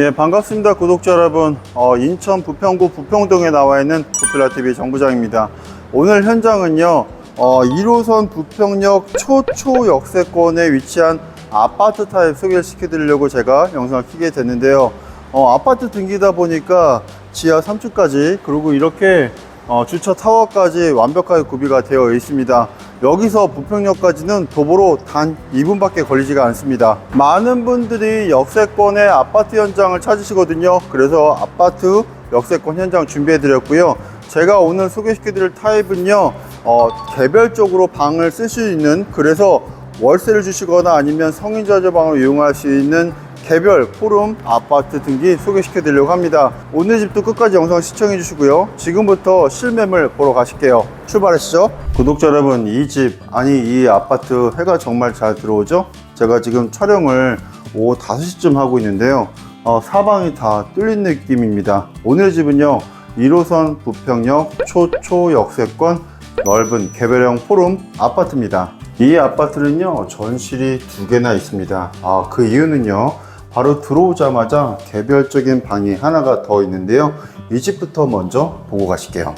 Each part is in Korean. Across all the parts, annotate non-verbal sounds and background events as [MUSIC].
예, 반갑습니다. 구독자 여러분. 어, 인천 부평구 부평동에 나와 있는 부필라TV 정부장입니다. 오늘 현장은요, 어, 1호선 부평역 초초 역세권에 위치한 아파트 타입 소개를 시켜드리려고 제가 영상을 키게 됐는데요. 어, 아파트 등기다 보니까 지하 3층까지 그리고 이렇게 어, 주차 타워까지 완벽하게 구비가 되어 있습니다. 여기서 부평역까지는 도보로 단 2분밖에 걸리지가 않습니다. 많은 분들이 역세권의 아파트 현장을 찾으시거든요. 그래서 아파트 역세권 현장 준비해 드렸고요. 제가 오늘 소개시켜 드릴 타입은요, 어, 개별적으로 방을 쓸 수 있는 그래서 월세를 주시거나 아니면 성인자재방을 이용할 수 있는 개별 포럼 아파트 등기 소개시켜 드리려고 합니다. 오늘 집도 끝까지 영상 시청해 주시고요. 지금부터 실매물 보러 가실게요. 출발하시죠. 구독자 여러분, 이 집, 아니 이 아파트 해가 정말 잘 들어오죠? 제가 지금 촬영을 오후 5시쯤 하고 있는데요. 어, 사방이 다 뚫린 느낌입니다. 오늘 집은요, 1호선 부평역 초초 역세권 넓은 개별형 포럼 아파트입니다. 이 아파트는요, 전실이 두 개나 있습니다. 아, 그 이유는요, 바로 들어오자마자 개별적인 방이 하나가 더 있는데요. 이 집부터 먼저 보고 가실게요.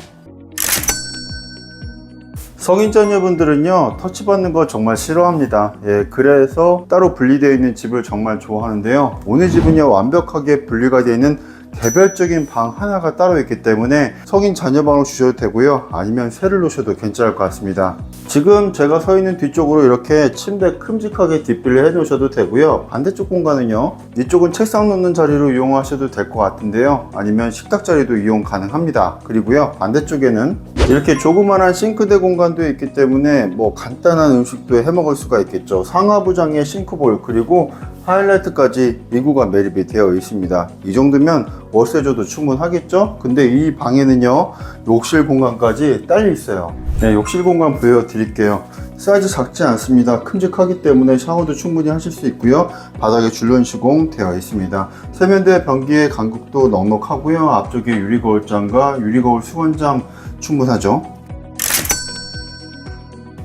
성인 자녀분들은요 터치 받는 거 정말 싫어합니다 예 그래서 따로 분리되어 있는 집을 정말 좋아하는데요 오늘 집은요 완벽하게 분리가 되어 있는 개별적인 방 하나가 따로 있기 때문에 성인 자녀방으로 주셔도 되고요. 아니면 새를 놓으셔도 괜찮을 것 같습니다. 지금 제가 서 있는 뒤쪽으로 이렇게 침대 큼직하게 뒷빌려 해 놓으셔도 되고요. 반대쪽 공간은요 이쪽은 책상 놓는 자리로 이용하셔도 될 것 같은데요. 아니면 식탁 자리도 이용 가능합니다. 그리고요 반대쪽에는 이렇게 조그만한 싱크대 공간도 있기 때문에 뭐 간단한 음식도 해 먹을 수가 있겠죠. 상하부장의 싱크볼 그리고 하이라이트까지 이구가 매립이 되어 있습니다. 이 정도면 월세 줘도 충분하겠죠? 근데 이 방에는요 욕실 공간까지 딸려 있어요. 네 욕실 공간 보여드릴게요. 사이즈 작지 않습니다. 큼직하기 때문에 샤워도 충분히 하실 수 있고요. 바닥에 줄눈 시공 되어 있습니다. 세면대 변기의 간격도 넉넉하고요. 앞쪽에 유리 거울장과 유리 거울 수건장 충분하죠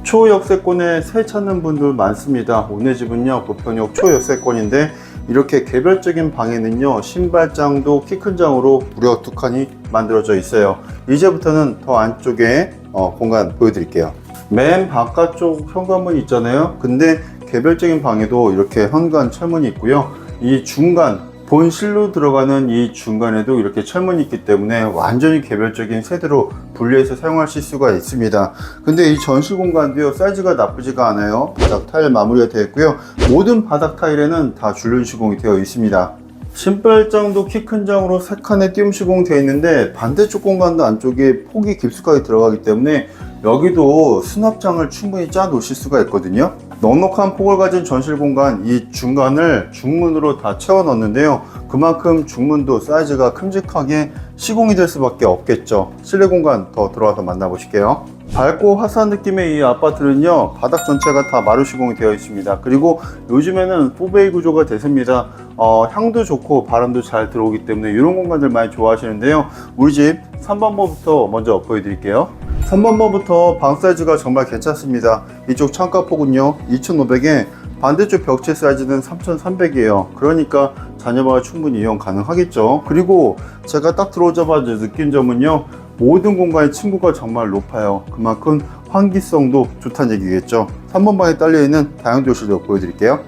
초역세권에 새 찾는 분들 많습니다. 오늘 집은요, 부평역 초역세권인데, 이렇게 개별적인 방에는요, 신발장도 키 큰 장으로 무려 두 칸이 만들어져 있어요. 이제부터는 더 안쪽에 어, 공간 보여드릴게요. 맨 바깥쪽 현관문 있잖아요. 근데 개별적인 방에도 이렇게 현관 철문이 있고요. 이 중간, 본실로 들어가는 이 중간에도 이렇게 철문이 있기 때문에 완전히 개별적인 세대로 분리해서 사용하실 수가 있습니다. 근데 이 전실 공간도요, 사이즈가 나쁘지가 않아요. 바닥 타일 마무리가 되어 있고요. 모든 바닥 타일에는 다 줄눈 시공이 되어 있습니다. 신발장도 키 큰 장으로 세 칸에 띄움 시공되어 있는데 반대쪽 공간도 안쪽에 폭이 깊숙하게 들어가기 때문에 여기도 수납장을 충분히 짜 놓으실 수가 있거든요. 넉넉한 폭을 가진 전실 공간 이 중간을 중문으로 다 채워 넣는데요. 그만큼 중문도 사이즈가 큼직하게 시공이 될 수밖에 없겠죠. 실내 공간 더 들어와서 만나보실게요. 밝고 화사한 느낌의 이 아파트는요 바닥 전체가 다 마루 시공이 되어 있습니다 그리고 요즘에는 4베이 구조가 됐습니다 어, 향도 좋고 바람도 잘 들어오기 때문에 이런 공간들 많이 좋아하시는데요 우리 집 3번번부터 먼저 보여드릴게요 3번번부터 방 사이즈가 정말 괜찮습니다. 이쪽 창가 폭은요 2500에 반대쪽 벽체 사이즈는 3300이에요. 그러니까 자녀방을 충분히 이용 가능하겠죠. 그리고 제가 딱 들어오자마자 느낀 점은요 모든 공간의 층고가 정말 높아요. 그만큼 환기성도 좋다는 얘기겠죠. 3번 방에 딸려있는 다용도실도 보여드릴게요.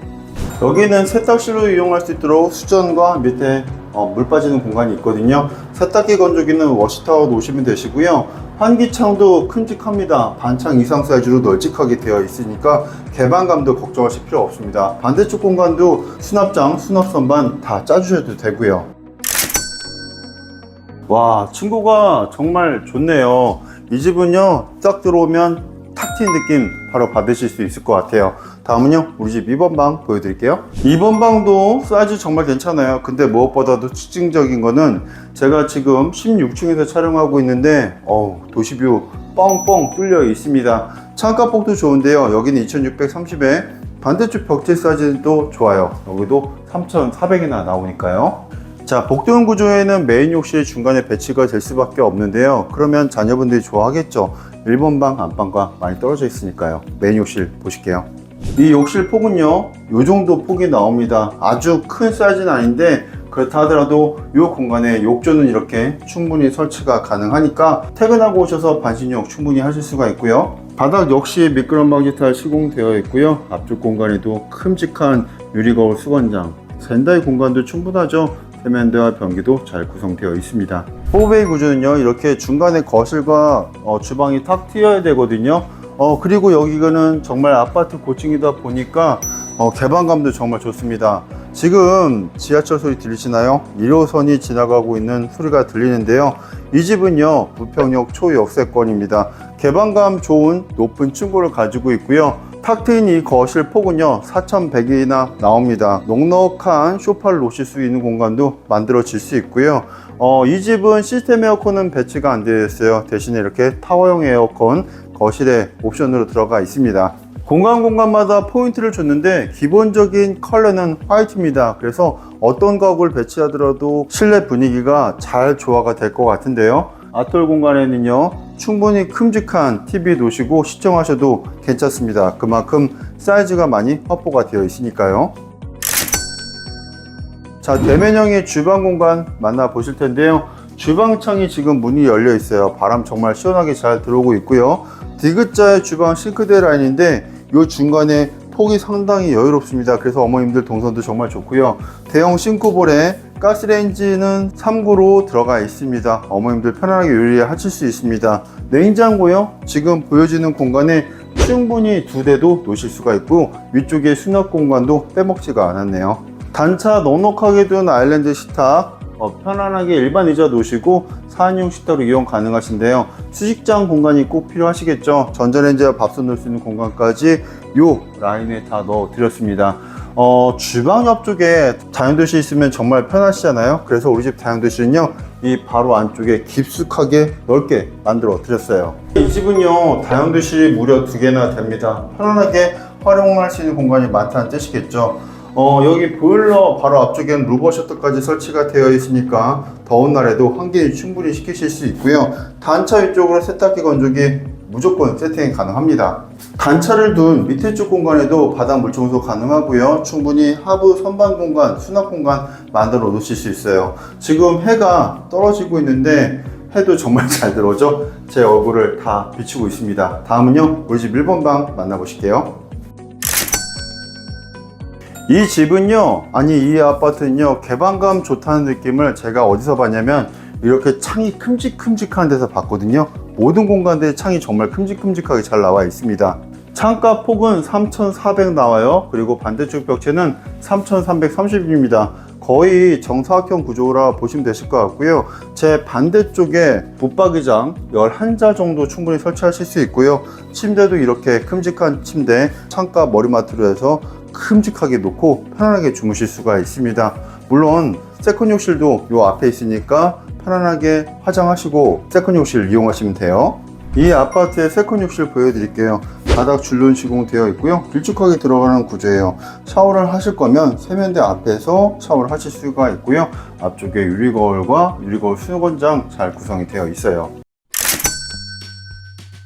여기는 세탁실로 이용할 수 있도록 수전과 밑에 어, 물 빠지는 공간이 있거든요. 세탁기 건조기는 워시타워 놓으시면 되시고요 환기창도 큼직합니다. 반창 이상 사이즈로 널찍하게 되어 있으니까 개방감도 걱정하실 필요 없습니다. 반대쪽 공간도 수납장, 수납선반 다 짜주셔도 되고요. 와 층고가 정말 좋네요. 이 집은요 딱 들어오면 탁 트인 느낌 바로 받으실 수 있을 것 같아요 다음은요 우리 집 2번 방 보여드릴게요 2번 방도 사이즈 정말 괜찮아요 근데 무엇보다도 특징적인 거는 제가 지금 16층에서 촬영하고 있는데 어우 도시뷰 뻥뻥 뚫려 있습니다 창가폭도 좋은데요 여기는 2630에 반대쪽 벽체 사이즈도 좋아요 여기도 3400이나 나오니까요 자, 복도형 구조에는 메인 욕실이 중간에 배치가 될 수밖에 없는데요. 그러면 자녀분들이 좋아하겠죠. 1번 방, 안방과 많이 떨어져 있으니까요. 메인 욕실 보실게요. 이 욕실 폭은요, 요 정도 폭이 나옵니다. 아주 큰 사이즈는 아닌데, 그렇다 하더라도 이 공간에 욕조는 이렇게 충분히 설치가 가능하니까 퇴근하고 오셔서 반신욕 충분히 하실 수가 있고요. 바닥 역시 미끄럼 방지 타일 시공되어 있고요. 앞쪽 공간에도 큼직한 유리 거울 수건장, 젠다이 공간도 충분하죠. 세면대와 변기도 잘 구성되어 있습니다. 4베이 구조는요, 이렇게 중간에 거실과 어, 주방이 탁 트여야 되거든요. 어, 그리고 여기는 정말 아파트 고층이다 보니까 어, 개방감도 정말 좋습니다. 지금 지하철 소리 들리시나요? 1호선이 지나가고 있는 소리가 들리는데요. 이 집은요, 부평역 초역세권입니다. 개방감 좋은 높은 층고를 가지고 있고요. 탁 트인 이 거실 폭은요 4,100이나 나옵니다. 넉넉한 쇼파를 놓으실 수 있는 공간도 만들어질 수 있고요. 어, 이 집은 시스템 에어컨은 배치가 안 되어 있어요. 대신에 이렇게 타워형 에어컨 거실에 옵션으로 들어가 있습니다. 공간 공간마다 포인트를 줬는데 기본적인 컬러는 화이트입니다. 그래서 어떤 가구를 배치하더라도 실내 분위기가 잘 조화가 될 것 같은데요. 아톨 공간에는요 충분히 큼직한 TV 놓으시고 시청하셔도 괜찮습니다. 그만큼 사이즈가 많이 확보가 되어 있으니까요. 자, 대면형의 주방 공간 만나보실 텐데요. 주방창이 지금 문이 열려 있어요. 바람 정말 시원하게 잘 들어오고 있고요. 디귿자의 주방 싱크대 라인인데 이 중간에 폭이 상당히 여유롭습니다. 그래서 어머님들 동선도 정말 좋고요. 대형 싱크볼에 가스레인지는 3구로 들어가 있습니다. 어머님들 편안하게 요리하실 수 있습니다. 냉장고요. 지금 보여지는 공간에 충분히 두 대도 놓으실 수가 있고 위쪽에 수납 공간도 빼먹지가 않았네요. 단차 넉넉하게 둔 아일랜드 식탁 어, 편안하게 일반 의자 놓으시고 4인용 식탁으로 이용 가능하신데요. 수식장 공간이 꼭 필요하시겠죠. 전자레인지와 밥솥 넣을 수 있는 공간까지 요 라인에 다 넣어 드렸습니다. 어, 주방 옆쪽에 다용도실 있으면 정말 편하시잖아요. 그래서 우리 집 다용도실은요, 이 바로 안쪽에 깊숙하게 넓게 만들어 드렸어요. 이 집은요, 다용도실이 무려 두 개나 됩니다. 편안하게 활용할 수 있는 공간이 많다는 뜻이겠죠. 어, 여기 보일러 바로 앞쪽에는 루버 셔터까지 설치가 되어 있으니까 더운 날에도 환기를 충분히 시키실 수 있고요. 단차 위쪽으로 세탁기 건조기 무조건 세팅이 가능합니다. 단차를 둔 밑에 쪽 공간에도 바닥 물 청소 가능하고요. 충분히 하부 선반 공간, 수납 공간 만들어 놓으실 수 있어요. 지금 해가 떨어지고 있는데 해도 정말 [LAUGHS] 잘 들어오죠? 제 얼굴을 다 비추고 있습니다. 다음은요, 우리 집 1번 방 만나보실게요. 이 집은요, 아니 이 아파트는요, 개방감 좋다는 느낌을 제가 어디서 봤냐면 이렇게 창이 큼직큼직한 데서 봤거든요. 모든 공간들의 창이 정말 큼직큼직하게 잘 나와 있습니다. 창가 폭은 3,400 나와요. 그리고 반대쪽 벽체는 3,330입니다. 거의 정사각형 구조라 보시면 되실 것 같고요. 제 반대쪽에 붙박이장 11자 정도 충분히 설치하실 수 있고요. 침대도 이렇게 큼직한 침대, 창가 머리맡으로 해서 큼직하게 놓고 편안하게 주무실 수가 있습니다. 물론 세컨 욕실도 요 앞에 있으니까 편안하게 화장하시고 세컨 욕실 이용하시면 돼요. 이 아파트의 세컨 욕실 보여드릴게요. 바닥 줄눈 시공되어 있고요. 길쭉하게 들어가는 구조예요. 샤워를 하실 거면 세면대 앞에서 샤워를 하실 수가 있고요. 앞쪽에 유리 거울과 유리 거울 수건장 잘 구성이 되어 있어요.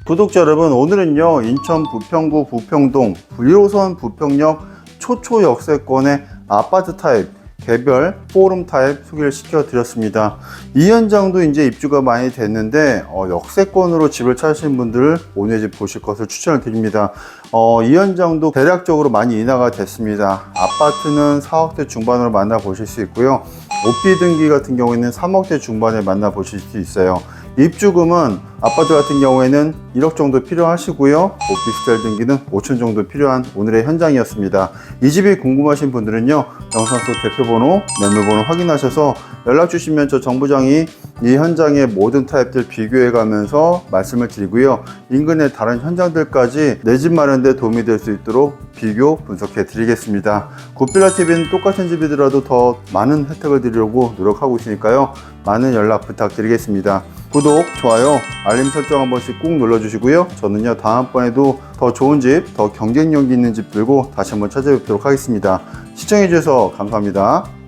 구독자 여러분 오늘은요 인천 부평구 부평동 1호선 부평역 초초 역세권의 아파트 타입 개별 포럼 타입 소개를 시켜 드렸습니다. 이 현장도 이제 입주가 많이 됐는데 어, 역세권으로 집을 찾으신 분들 오늘 집 보실 것을 추천을 드립니다. 어, 이 현장도 대략적으로 많이 인하가 됐습니다. 아파트는 4억대 중반으로 만나 보실 수 있고요. 오피 등기 같은 경우에는 3억대 중반에 만나 보실 수 있어요. 입주금은 아파트 같은 경우에는 1억 정도 필요하시고요. 오피스텔 등기는 5천 정도 필요한 오늘의 현장이었습니다. 이 집이 궁금하신 분들은요. 영상 속 대표번호, 매물번호 확인하셔서 연락 주시면 저 정부장이 이 현장의 모든 타입들 비교해 가면서 말씀을 드리고요. 인근의 다른 현장들까지 내 집 마련데 도움이 될 수 있도록 비교 분석해 드리겠습니다. 굿빌라 TV는 똑같은 집이더라도 더 많은 혜택을 드리려고 노력하고 있으니까요. 많은 연락 부탁드리겠습니다. 구독, 좋아요, 알림 설정 한 번씩 꾹 눌러주시고요. 저는요, 다음번에도 더 좋은 집, 더 경쟁력 있는 집 들고 다시 한번 찾아뵙도록 하겠습니다. 시청해주셔서 감사합니다.